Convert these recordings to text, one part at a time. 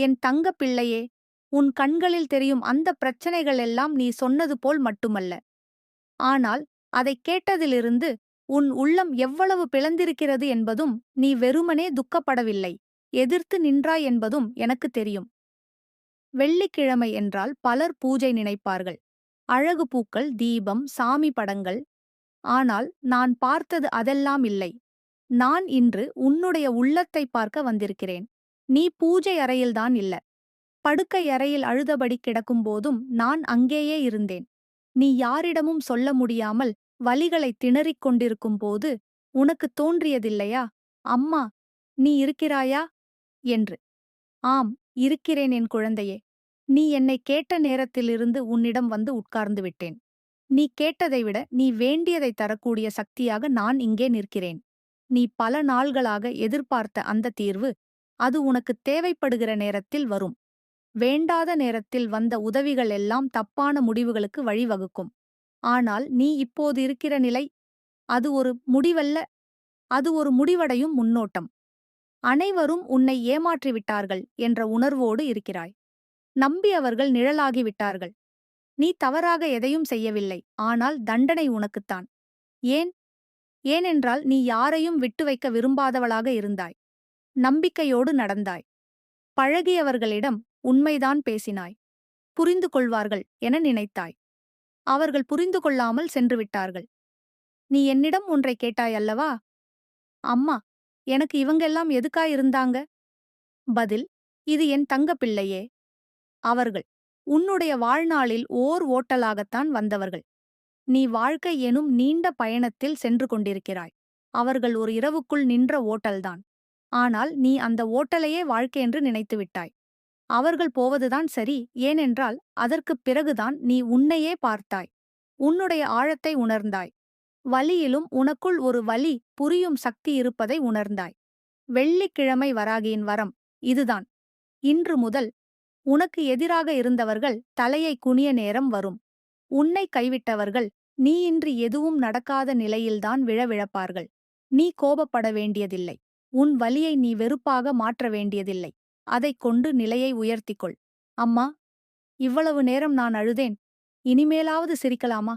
என் தங்க பிள்ளையே உன் கண்களில் தெரியும் அந்த பிரச்சனைகள் எல்லாம் நீ சொன்னது போல் மட்டுமல்ல. ஆனால் அதைக் கேட்டதிலிருந்து உன் உள்ளம் எவ்வளவு பிளந்திருக்கிறது என்பதும் நீ வெறுமனே துக்கப்படவில்லை எதிர்த்து நின்றாய் என்பதும் எனக்கு தெரியும். வெள்ளிக்கிழமை என்றால் பலர் பூஜை நினைப்பார்கள். அழகு பூக்கள் தீபம் சாமி படங்கள். ஆனால் நான் பார்த்தது அதெல்லாம் இல்லை. நான் இன்று உன்னுடைய உள்ளத்தை பார்க்க வந்திருக்கிறேன். நீ பூஜை அறையில்தான் இல்ல. படுக்கை அறையில் அழுதபடி கிடக்கும்போதும் நான் அங்கேயே இருந்தேன். நீ யாரிடமும் சொல்ல முடியாமல் வலிகளை திணறிக் கொண்டிருக்கும் போது உனக்கு தோன்றியதில்லையா? அம்மா நீ இருக்கிறாயா? என்று. ஆம் இருக்கிறேன் என் குழந்தையே. நீ என்னை கேட்ட நேரத்திலிருந்து உன்னிடம் வந்து உட்கார்ந்து விட்டேன். நீ கேட்டதை விட நீ வேண்டியதை தரக்கூடிய சக்தியாக நான் இங்கே நிற்கிறேன். நீ பல நாள்களாக எதிர்பார்த்த அந்த தீர்வு அது உனக்கு தேவைப்படுகிற நேரத்தில் வரும். வேண்டாத நேரத்தில் வந்த உதவிகள் எல்லாம் தப்பான முடிவுகளுக்கு வழிவகுக்கும். ஆனால் நீ இப்போது இருக்கிற நிலை அது ஒரு முடிவல்ல அது ஒரு முடிவடையும் முன்னோட்டம். அனைவரும் உன்னை ஏமாற்றிவிட்டார்கள் என்ற உணர்வோடு இருக்கிறாய். நம்பியவர்கள் நிழலாகிவிட்டார்கள். நீ தவறாக எதையும் செய்யவில்லை ஆனால் தண்டனை உனக்குத்தான். ஏன்? ஏனென்றால் நீ யாரையும் விட்டு வைக்க விரும்பாதவளாக இருந்தாய். நம்பிக்கையோடு நடந்தாய். பழகியவர்களிடம் உண்மைதான் பேசினாய். புரிந்து கொள்வார்கள் என நினைத்தாய். அவர்கள் புரிந்து கொள்ளாமல் சென்று விட்டார்கள். நீ என்னிடம் ஒன்றை கேட்டாய் அல்லவா? அம்மா எனக்கு இவங்கெல்லாம் எதுக்காயிருந்தாங்க பதில் இது என் தங்க பிள்ளையே. அவர்கள் உன்னுடைய வாழ்நாளில் ஓர் ஓட்டலாகத்தான் வந்தவர்கள். நீ வாழ்க்கை எனும் நீண்ட பயணத்தில் சென்று கொண்டிருக்கிறாய். அவர்கள் ஒரு இரவுக்குள் நின்ற ஓட்டல்தான். ஆனால் நீ அந்த ஓட்டலையே வாழ்க்கையென்று நினைத்துவிட்டாய் அவர்கள் போவதுதான் சரி ஏனென்றால் அதற்குப் பிறகுதான் நீ உன்னையே பார்த்தாய். உன்னுடைய ஆழத்தை உணர்ந்தாய். வலியிலும் உனக்குள் ஒரு வலி புரியும் சக்தி இருப்பதை உணர்ந்தாய். வெள்ளிக்கிழமை வராகியின் வரம் இதுதான். இன்று முதல் உனக்கு எதிராக இருந்தவர்கள் தலையை குனிய நேரம் வரும். உன்னை கைவிட்டவர்கள் நீ இன்று எதுவும் நடக்காத நிலையில்தான் விழவிழப்பார்கள். நீ கோபப்பட வேண்டியதில்லை. உன் வலியை நீ வெறுப்பாக மாற்ற வேண்டியதில்லை. அதைக் கொண்டு நிலையை உயர்த்திக்கொள். அம்மா இவ்வளவு நேரம் நான் அழுதேன். இனிமேலாவது சிரிக்கலாமா?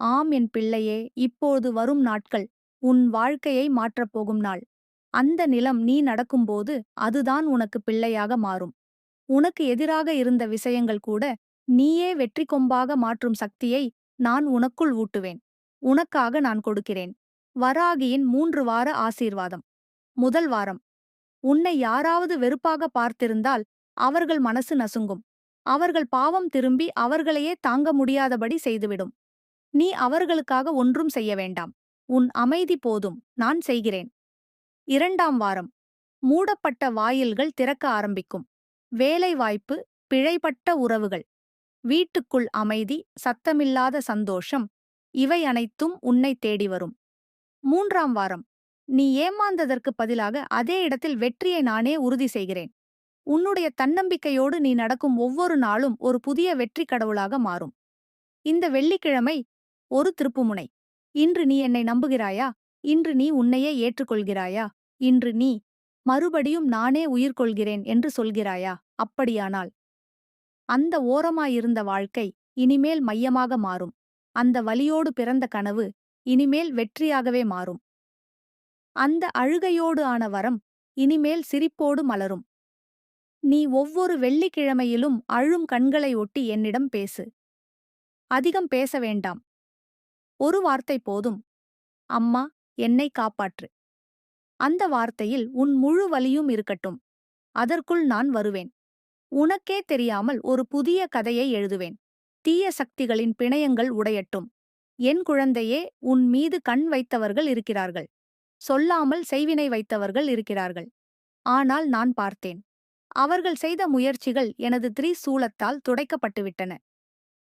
ஆம் என் பிள்ளையே இப்போது வரும் நாட்கள். உன் வாழ்க்கையை மாற்றப் போகும் நாள். அந்த நிலம் நீ நடக்கும்போது அதுதான் உனக்கு பிள்ளையாக மாறும். உனக்கு எதிராக இருந்த விஷயங்கள் கூட நீயே வெற்றி கொம்பாக மாற்றும் சக்தியை நான் உனக்குள் ஊட்டுவேன். உனக்காக நான் கொடுக்கிறேன். வராகியின் மூன்று வார ஆசீர்வாதம். முதல் வாரம். உன்னை யாராவது வெறுப்பாக பார்த்திருந்தால் அவர்கள் மனசு நசுங்கும். அவர்கள் பாவம் திரும்பி அவர்களையே தாங்க முடியாதபடி செய்துவிடும். நீ அவர்களுக்காக ஒன்றும் செய்ய வேண்டாம். உன் அமைதி போதும். நான் செய்கிறேன். இரண்டாம் வாரம். மூடப்பட்ட வாயில்கள் திறக்க ஆரம்பிக்கும். வேலைவாய்ப்பு பிழைப்பட்ட உறவுகள். வீட்டுக்குள் அமைதி சத்தமில்லாத சந்தோஷம். இவை அனைத்தும் உன்னை தேடி வரும். மூன்றாம் வாரம். நீ ஏமாந்ததற்கு பதிலாக அதே இடத்தில் வெற்றியை நானே உறுதி செய்கிறேன். உன்னுடைய தன்னம்பிக்கையோடு நீ நடக்கும் ஒவ்வொரு நாளும் ஒரு புதிய வெற்றி கடவுளாக மாறும். இந்த வெள்ளிக்கிழமை ஒரு திருப்புமுனை. இன்று நீ என்னை நம்புகிறாயா? இன்று நீ உன்னையே ஏற்றுக்கொள்கிறாயா? இன்று நீ மறுபடியும் நானே உயிர் கொள்கிறேன் என்று சொல்கிறாயா? அப்படியானால். அந்த ஓரமாயிருந்த வாழ்க்கை இனிமேல் மையமாக மாறும். அந்த வலியோடு பிறந்த கனவு இனிமேல் வெற்றியாகவே மாறும். அந்த அழுகையோடு ஆன வரம் இனிமேல் சிரிப்போடு மலரும். நீ ஒவ்வொரு வெள்ளிக்கிழமையிலும் அழும் கண்களை ஒட்டி என்னிடம் பேசு. அதிகம் பேச வேண்டாம். ஒரு வார்த்தை போதும். அம்மா என்னை காப்பாற்று. அந்த வார்த்தையில் உன் முழு வலியும் இருக்கட்டும். அதற்குள் நான் வருவேன். உனக்கே தெரியாமல் ஒரு புதிய கதையை எழுதுவேன். தீய சக்திகளின் பிணையங்கள் உடையட்டும். என் குழந்தையே உன் மீது கண் வைத்தவர்கள் இருக்கிறார்கள். சொல்லாமல் செய்வினை வைத்தவர்கள் இருக்கிறார்கள். ஆனால் நான் பார்த்தேன். அவர்கள் செய்த முயற்சிகள் எனது திரிசூலத்தால் துடைக்கப்பட்டுவிட்டன.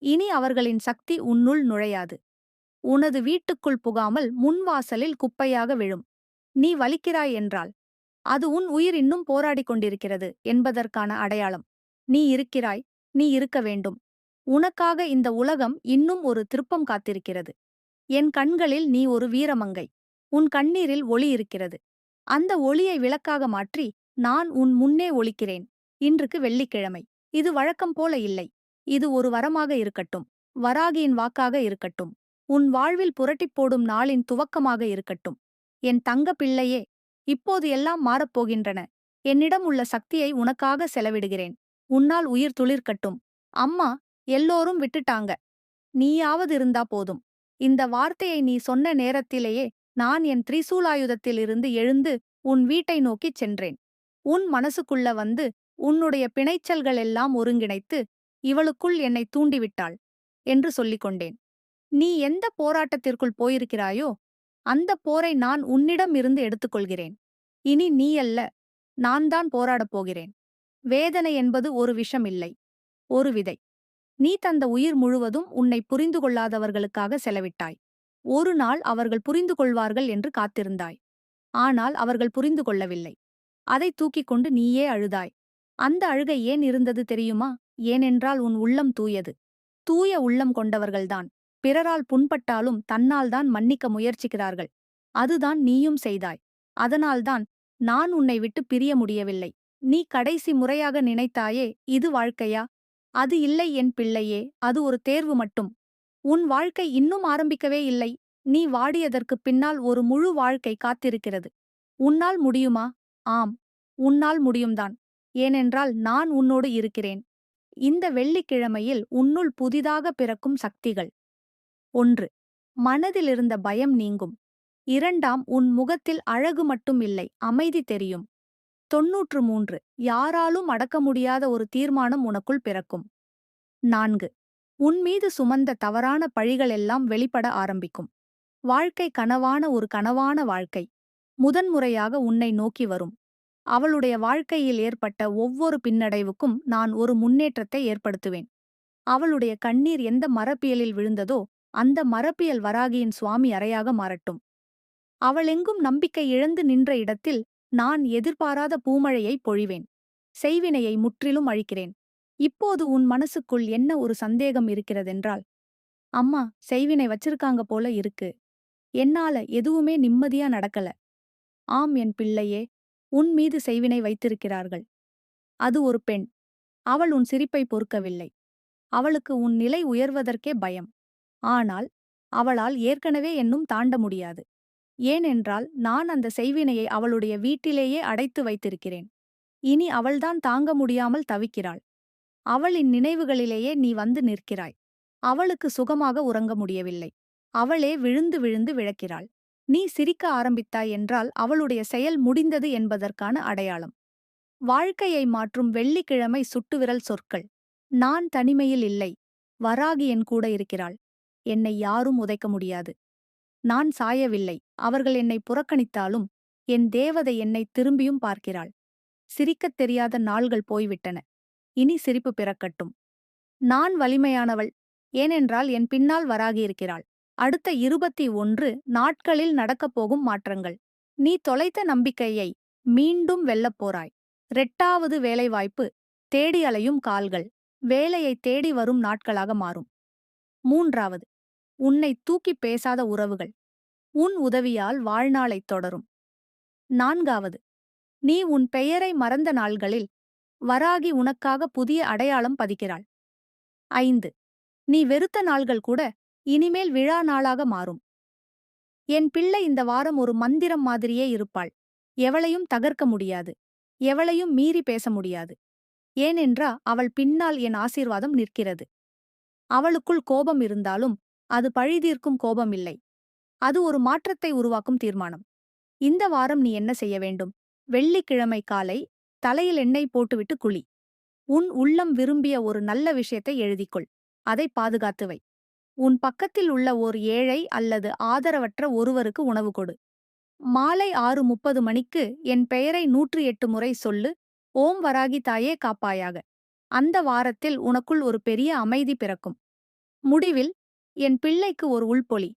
இனி அவர்களின் சக்தி உன்னுள் நுழையாது. உனது வீட்டுக்குள் புகாமல் முன்வாசலில் குப்பையாக விழும். நீ வலிக்கிறாய் என்றால் அது உன் உயிர் இன்னும் போராடிக் கொண்டிருக்கிறது என்பதற்கான அடையாளம். நீ இருக்கிறாய். நீ இருக்க வேண்டும். உனக்காக இந்த உலகம் இன்னும் ஒரு திருப்பம் காத்திருக்கிறது. என் கண்களில் நீ ஒரு வீரமங்கை. உன் கண்ணீரில் ஒளி இருக்கிறது. அந்த ஒளியை விளக்காக மாற்றி நான் உன் முன்னே ஒளிக்கிறேன் இன்றுக்கு வெள்ளிக்கிழமை. இது வழக்கம் போல இல்லை. இது ஒரு வரமாக இருக்கட்டும். வராகியின் வாக்காக இருக்கட்டும். உன் வாழ்வில் புரட்டிப் போடும் நாளின் துவக்கமாக இருக்கட்டும். என் தங்க பிள்ளையே இப்போது எல்லாம் மாறப்போகின்றன. என்னிடம் உள்ள சக்தியை உனக்காக செலவிடுகிறேன். உன்னால் உயிர் துளிர்க்கட்டும். அம்மா எல்லோரும் விட்டுட்டாங்க. நீயாவது இருந்தா போதும். இந்த வார்த்தையை நீ சொன்ன நேரத்திலேயே நான் என் திரிசூலாயுதத்திலிருந்து எழுந்து உன் வீட்டை நோக்கிச் சென்றேன். உன் மனசுக்குள்ள வந்து உன்னுடைய பிணைச்சல்கள் எல்லாம் ஒருங்கிணைத்து இவளுக்குள் என்னை தூண்டிவிட்டாள் என்று சொல்லிக் கொண்டேன். நீ எந்த போராட்டத்திற்குள் போயிருக்கிறாயோ அந்த போரை நான் உன்னிடம் இருந்து எடுத்துக்கொள்கிறேன். இனி நீ அல்ல நான் தான் போராடப் போகிறேன். வேதனை என்பது ஒரு விஷம் இல்லை ஒரு விதை. நீ தந்த உயிர் முழுவதும் உன்னை புரிந்து கொள்ளாதவர்களுக்காக செலவிட்டாய். ஒரு நாள் அவர்கள் புரிந்து கொள்வார்கள் என்று காத்திருந்தாய். ஆனால் அவர்கள் புரிந்து கொள்ளவில்லை. அதை தூக்கிக் கொண்டு நீயே அழுதாய். அந்த அழுகை ஏன் இருந்தது தெரியுமா? ஏனென்றால் உன் உள்ளம் தூயது. தூய உள்ளம் கொண்டவர்கள்தான். பிறரால் புண்பட்டாலும் தன்னால்தான் மன்னிக்க முயற்சிக்கிறார்கள். அதுதான் நீயும் செய்தாய். அதனால்தான் நான் உன்னை விட்டு பிரிய முடியவில்லை. நீ கடைசி முறையாக நினைத்தாயே இது வாழ்க்கையா? அது இல்லை என் பிள்ளையே அது ஒரு தேர்வு மட்டும். உன் வாழ்க்கை இன்னும் ஆரம்பிக்கவே இல்லை. நீ வாடியதற்குப் பின்னால் ஒரு முழு வாழ்க்கை காத்திருக்கிறது. உன்னால் முடியுமா? ஆம் உன்னால் முடியும்தான். ஏனென்றால் நான் உன்னோடு இருக்கிறேன். இந்த வெள்ளிக்கிழமையில் உன்னுள் புதிதாக பிறக்கும் சக்திகள். ஒன்று மனதிலிருந்த பயம் நீங்கும். இரண்டாம் உன் முகத்தில் அழகு மட்டும் இல்லை அமைதி தெரியும். தொன்னூற்று மூன்று யாராலும் அடக்க முடியாத ஒரு தீர்மானம் உனக்குள் பிறக்கும். நான்கு உன்மீது சுமந்த தவறான பழிகளெல்லாம் வெளிப்பட ஆரம்பிக்கும். வாழ்க்கை கனவான ஒரு கனவான வாழ்க்கை. முதன்முறையாக உன்னை நோக்கி வரும். அவளுடைய வாழ்க்கையில் ஏற்பட்ட ஒவ்வொரு பின்னடைவுக்கும் நான் ஒரு முன்னேற்றத்தை ஏற்படுத்துவேன். அவளுடைய கண்ணீர் எந்த மரப்பியலில் விழுந்ததோ அந்த மரப்பியல் வராகியின் சுவாமி அறையாக மாறட்டும். அவளெங்கும் நம்பிக்கை இழந்து நின்ற இடத்தில் நான் எதிர்பாராத பூமழையை பொழிவேன். செய்வினையை முற்றிலும் அழிக்கிறேன். இப்போது உன் மனசுக்குள் என்ன ஒரு சந்தேகம் இருக்கிறதென்றால் அம்மா செய்வினை வச்சிருக்காங்க போல இருக்கு. என்னால எதுவுமே நிம்மதியா நடக்கல. ஆம் என் பிள்ளையே உன் மீது செய்வினை வைத்திருக்கிறார்கள். அது ஒரு பெண். அவள் உன் சிரிப்பை பொறுக்கவில்லை. அவளுக்கு உன் நிலை உயர்வதற்கே பயம். ஆனால் அவளால் ஏற்கனவே என்னும் தாண்ட முடியாது. ஏனென்றால் நான் அந்த செய்வினையை அவளுடைய வீட்டிலேயே அடைத்து வைத்திருக்கிறேன். இனி அவள்தான் தாங்க முடியாமல் தவிக்கிறாள். அவளின் நினைவுகளிலேயே நீ வந்து நிற்கிறாய். அவளுக்கு சுகமாக உறங்க முடியவில்லை. அவளே விழுந்து விழுந்து விழக்கிறாள் நீ சிரிக்க ஆரம்பித்தாய் என்றால் அவளுடைய செயல் முடிந்தது என்பதற்கான அடையாளம். வாழ்க்கையை மாற்றும் வெள்ளிக்கிழமை சுட்டுவிரல் சொற்கள். நான் தனிமையில் இல்லை. வராகி என் கூட இருக்கிறாள். என்னை யாரும் உதைக்க முடியாது. நான் சாயவில்லை. அவர்கள் என்னை புறக்கணித்தாலும் என் தேவதை என்னை திரும்பியும் பார்க்கிறாள். சிரிக்கத் தெரியாத நாள்கள் போய்விட்டன. இனி சிரிப்பு பிறக்கட்டும். நான் வலிமையானவள் ஏனென்றால் என் பின்னால் வராகியிருக்கிறாள். அடுத்த இருபத்தி ஒன்று நாட்களில் நடக்கப் போகும் மாற்றங்கள். நீ தொலைத்த நம்பிக்கையை மீண்டும் வெல்லப் போறாய். ரெட்டாவது வேலைவாய்ப்பு தேடி அலையும் கால்கள். வேலையை தேடி வரும் நாட்களாக மாறும். மூன்றாவது உன்னை தூக்கிப் பேசாத உறவுகள். உன் உதவியால் வாழ்நாளைத் தொடரும். நான்காவது நீ உன் பெயரை மறந்த நாள்களில் வராகி உனக்காக புதிய அடையாளம் பதிக்கிறாள். ஐந்து. நீ வெறுத்த நாள்கள் கூட இனிமேல் விழா நாளாக மாறும். என் பிள்ளை இந்த வாரம் ஒரு மந்திரம் மாதிரியே இருப்பாள். எவளையும் தகர்க்க முடியாது. எவளையும் மீறி பேச முடியாது. ஏனென்றா அவள் பின்னால் என் ஆசீர்வாதம் நிற்கிறது. அவளுக்குள் கோபம் இருந்தாலும் அது பழிதீர்க்கும் கோபம் இல்லை. அது ஒரு மாற்றத்தை உருவாக்கும் தீர்மானம். இந்த வாரம் நீ என்ன செய்ய வேண்டும்? வெள்ளிக்கிழமை காலை தலையில் எண்ணெய் போட்டுவிட்டு குழி. உன் உள்ளம் விரும்பிய ஒரு நல்ல விஷயத்தை எழுதிக்கொள். அதை பாதுகாத்து வை. உன் பக்கத்தில் உள்ள ஓர் ஏழை அல்லது ஆதரவற்ற ஒருவருக்கு உணவு கொடு. மாலை ஆறு முப்பது மணிக்கு என் பெயரை நூற்றி எட்டு முறை சொல்லு. ஓம் வராகி தாயே காப்பாயாக. அந்த வாரத்தில் உனக்குள் ஒரு பெரிய அமைதி பிறக்கும். முடிவில் என் பிள்ளைக்கு ஒரு உள்பொலி.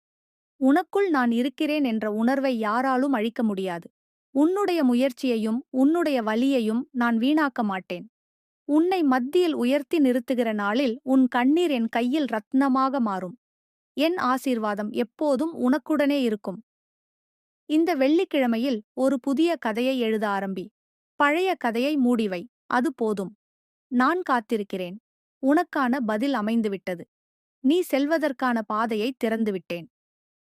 உனக்குள் நான் இருக்கிறேன் என்ற உணர்வை யாராலும் அழிக்க முடியாது. உன்னுடைய முயற்சியையும் உன்னுடைய வலியையும் நான் வீணாக்க மாட்டேன். உன்னை மத்தியில் உயர்த்தி நிறுத்துகிற நாளில் உன் கண்ணீர் என் கையில் ரத்னமாக மாறும். என் ஆசீர்வாதம் எப்போதும் உனக்குடனே இருக்கும். இந்த வெள்ளிக்கிழமையில் ஒரு புதிய கதையை எழுத ஆரம்பி. பழைய கதையை மூடிவை. அது போதும். நான் காத்திருக்கிறேன். உனக்கான பதில் அமைந்துவிட்டது. நீ செல்வதற்கான பாதையை திறந்துவிட்டேன்.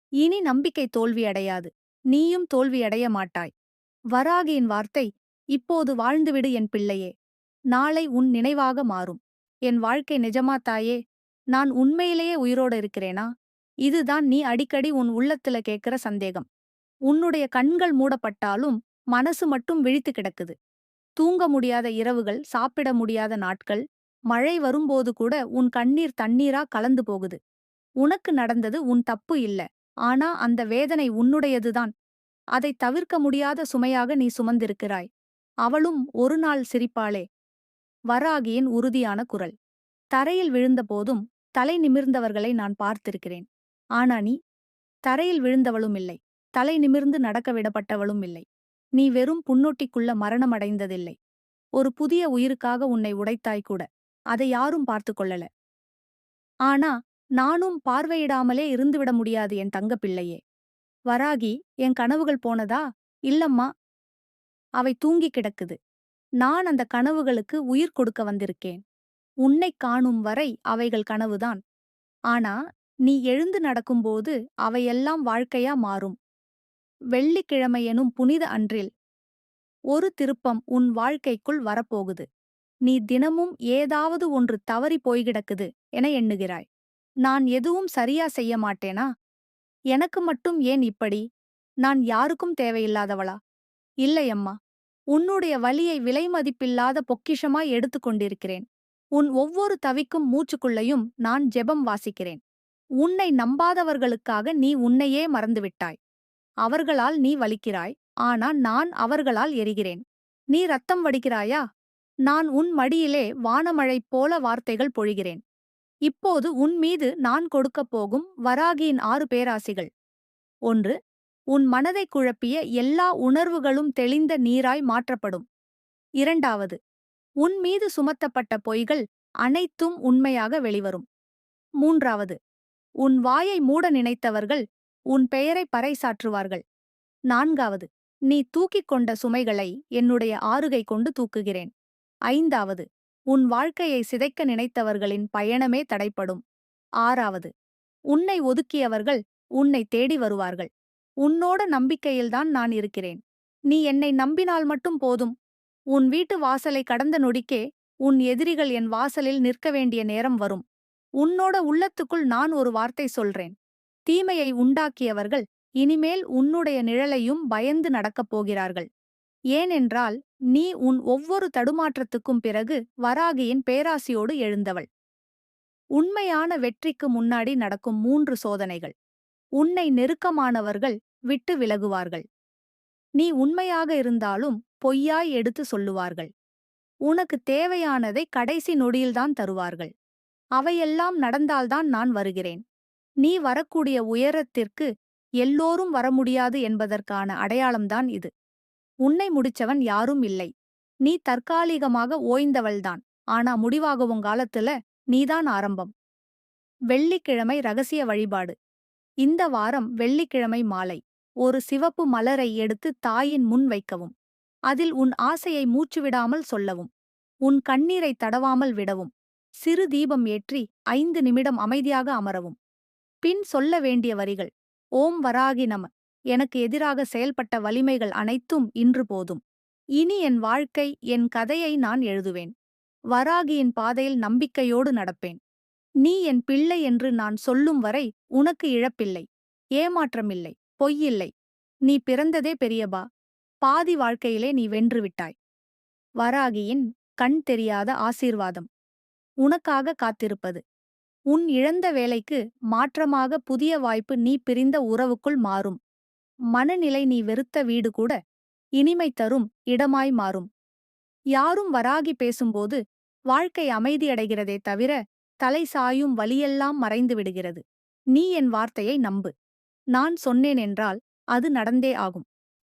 இனி நம்பிக்கை தோல்வியடையாது. நீயும் தோல்வியடைய மாட்டாய். வராகியின் வார்த்தை இப்போது வாழ்ந்துவிடு என் பிள்ளையே நாளை உன் நினைவாக மாறும். என் வாழ்க்கை நிஜமா தாயே நான் உண்மையிலேயே உயிரோடு இருக்கிறேனா? இதுதான் நீ அடிக்கடி உன் உள்ளத்துல கேட்கிற சந்தேகம். உன்னுடைய கண்கள் மூடப்பட்டாலும் மனசு மட்டும் விழித்து கிடக்குது. தூங்க முடியாத இரவுகள் சாப்பிட முடியாத நாட்கள் மழை வரும்போது கூட உன் கண்ணீர் தண்ணீரா கலந்து போகுது. உனக்கு நடந்தது உன் தப்பு இல்ல ஆனா அந்த வேதனை உன்னுடையதுதான். அதை தவிர்க்க முடியாத சுமையாக நீ சுமந்திருக்கிறாய். அவளும் ஒரு நாள் சிரிப்பாளே. வராகியின் உறுதியான குரல். தரையில் விழுந்தபோதும் தலை நிமிர்ந்தவர்களை நான் பார்த்திருக்கிறேன். ஆனா நீ? தரையில் விழுந்தவளும் இல்லை. தலை நிமிர்ந்து நடக்க விடப்பட்டவளும் இல்லை. நீ வெறும் புன்னொட்டிக்குள்ள மரணமடைந்ததில்லை. ஒரு புதிய உயிருக்காக உன்னை உடைத்தாய் கூட. அதை யாரும் பார்த்து கொள்ளல. ஆனா நானும் பார்வையிடாமலே இருந்துவிட முடியாது என் தங்கப்பிள்ளையே வராகி என் கனவுகள் போனதா? இல்லம்மா. அவை தூங்கிக் கிடக்குது. நான் அந்த கனவுகளுக்கு உயிர் கொடுக்க வந்திருக்கேன். உன்னைக் காணும் வரை அவைகள் கனவுதான். ஆனா நீ எழுந்து நடக்கும்போது அவையெல்லாம் வாழ்க்கையா மாறும். வெள்ளிக்கிழமையெனும் புனித அன்றில் ஒரு திருப்பம் உன் வாழ்க்கைக்குள் வரப்போகுது. நீ தினமும் ஏதாவது ஒன்று தவறி போய்கிடக்குது என எண்ணுகிறாய். நான் எதுவும் சரியா செய்ய மாட்டேனா? எனக்கு மட்டும் ஏன் இப்படி? நான் யாருக்கும் தேவையில்லாதவளா? இல்லையம்மா உன்னுடைய வலியை விலைமதிப்பில்லாத பொக்கிஷமாய் எடுத்துக் கொண்டிருக்கிறேன். உன் ஒவ்வொரு தவிக்கும் மூச்சுக்குள்ளையும் நான் ஜெபம் வாசிக்கிறேன். உன்னை நம்பாதவர்களுக்காக நீ உன்னையே மறந்துவிட்டாய். அவர்களால் நீ வலிக்கிறாய் ஆனா நான் அவர்களால் எரிகிறேன். நீ ரத்தம் வடிக்கிறாயா? நான் உன் மடியிலே வானமழை போல வார்த்தைகள் பொழிகிறேன். இப்போது உன் மீது நான் கொடுக்கப் போகும் வராகியின் ஆறு பேராசிகள். ஒன்று உன் மனதை குழப்பிய எல்லா உணர்வுகளும் தெளிந்த நீராய் மாற்றப்படும். இரண்டாவது உன் மீது சுமத்தப்பட்ட பொய்கள் அனைத்தும் உண்மையாக வெளிவரும். மூன்றாவது உன் வாயை மூட நினைத்தவர்கள் உன் பெயரை பறைசாற்றுவார்கள். நான்காவது நீ தூக்கிக் கொண்ட சுமைகளை என்னுடைய ஆறுகை கொண்டு தூக்குகிறேன். ஐந்தாவது உன் வாழ்க்கையை சிதைக்க நினைத்தவர்களின் பயணமே தடைப்படும் ஆறாவது உன்னை ஒதுக்கியவர்கள் உன்னை தேடி வருவார்கள். உன்னோட நம்பிக்கையில்தான் நான் இருக்கிறேன். நீ என்னை நம்பினால் மட்டும் போதும். உன் வீட்டு வாசலை கடந்த நொடிக்கே உன் எதிரிகள் என் வாசலில் நிற்க வேண்டிய நேரம் வரும். உன்னோட உள்ளத்துக்குள் நான் ஒரு வார்த்தை சொல்றேன். தீமையை உண்டாக்கியவர்கள் இனிமேல் உன்னுடைய நிழலையும் பயந்து நடக்கப் போகிறார்கள். ஏனென்றால் நீ உன் ஒவ்வொரு தடுமாற்றத்துக்கும் பிறகு வராகியின் பேராசியோடு எழுந்தவள். உண்மையான வெற்றிக்கு முன்னாடி நடக்கும் மூன்று சோதனைகள். உன்னை நெருக்கமானவர்கள் விட்டு விலகுவார்கள். நீ உண்மையாக இருந்தாலும் பொய்யாய் எடுத்து சொல்லுவார்கள். உனக்கு தேவையானதை கடைசி நொடியில்தான் தருவார்கள். அவையெல்லாம் நடந்தால்தான் நான் வருகிறேன். நீ வரக்கூடிய உயரத்திற்கு எல்லோரும் வர முடியாது என்பதற்கான அடையாளம்தான் இது. உன்னை முடிச்சவன் யாரும் இல்லை. நீ தற்காலிகமாக ஓய்ந்தவள்தான். ஆனா முடிவாகவும் காலத்துல நீதான் ஆரம்பம். வெள்ளிக்கிழமை ரகசிய வழிபாடு. இந்த வாரம் வெள்ளிக்கிழமை மாலை. ஒரு சிவப்பு மலரை எடுத்து தாயின் முன் வைக்கவும். அதில் உன் ஆசையை மூச்சுவிடாமல் சொல்லவும். உன் கண்ணீரை தடவாமல் விடவும். சிறு தீபம் ஏற்றி ஐந்து நிமிடம் அமைதியாக அமரவும். பின் சொல்ல வேண்டிய வரிகள். ஓம் வராகி நம. எனக்கு எதிராக செயல்பட்ட வலிமைகள் அனைத்தும் இன்று போதும். இனி என் வாழ்க்கை என் கதையை நான் எழுதுவேன். வராகியின் பாதையில் நம்பிக்கையோடு நடப்பேன். நீ என் பிள்ளை என்று நான் சொல்லும் வரை உனக்கு இழப்பில்லை. ஏமாற்றமில்லை. பொய்யில்லை. நீ பிறந்ததே பெரியபா. பாதி வாழ்க்கையிலே நீ வென்றுவிட்டாய் வராகியின் கண் தெரியாத ஆசீர்வாதம். உனக்காக காத்திருப்பது. உன் இழந்த வேலைக்கு மாற்றமாக புதிய வாய்ப்பு நீ பிரிந்த உறவுக்குள் மாறும். மனநிலை நீ வெறுத்த வீடு கூட இனிமை தரும் இடமாய் மாறும். யாரும் வராகி பேசும்போது வாழ்க்கை அமைதியடைகிறதே தவிர தலை சாயும் வலியெல்லாம் மறைந்து விடுகிறது. நீ என் வார்த்தையை நம்பு. நான் சொன்னேன் என்றால் அது நடந்தே ஆகும்.